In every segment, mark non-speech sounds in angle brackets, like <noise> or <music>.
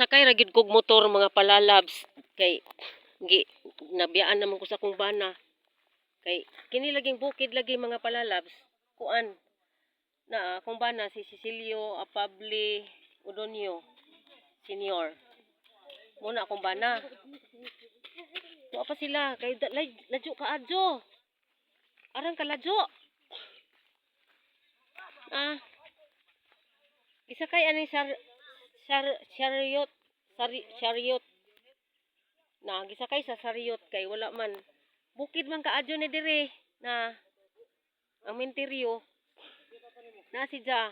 Sakay ra gid kog motor mga palalabs kay gi nabiyaan naman ko sa kong bana. Kay kini laging bukid lagi mga palalabs. Kuan na akong bana si Cecilio Apable Udonio Senior. Muna akong bana. Tuwa pa sila kay ladyo ka adyo. Arang ka ladyo. Ah. Isa kay ani sar sar chariot sari, chariot. Na gisakay sa chariot kay wala man. Bukid man kaadyo ni dire na ang menteryo na si Ja.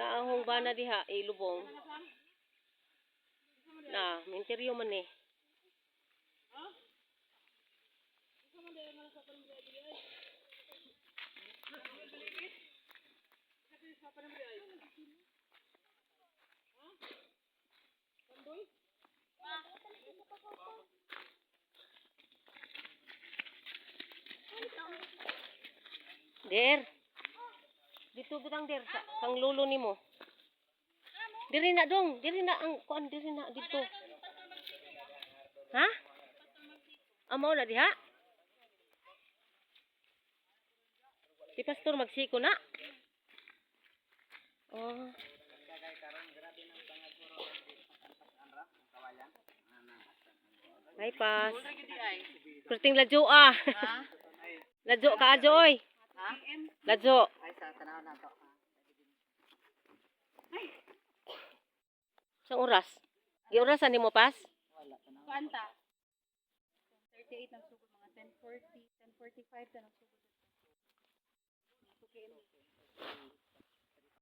Na ang bana diha ilubong na menteryo man eh Der. Dito butang der sa kang lolo nimo. Diri na dong, diri na ang kuan diri na dito. Ha? Amo na diha? Si pastor magsiko na. Oh. Ay pas. Kurting ladyo ah. ladyo <laughs> ka adyo oy. Ay, sa oras. Gi orasan nimo pas? Wala. Kuanta. 38 ang sugod, mga 10.40, 10.45 na ang sugod. Okay,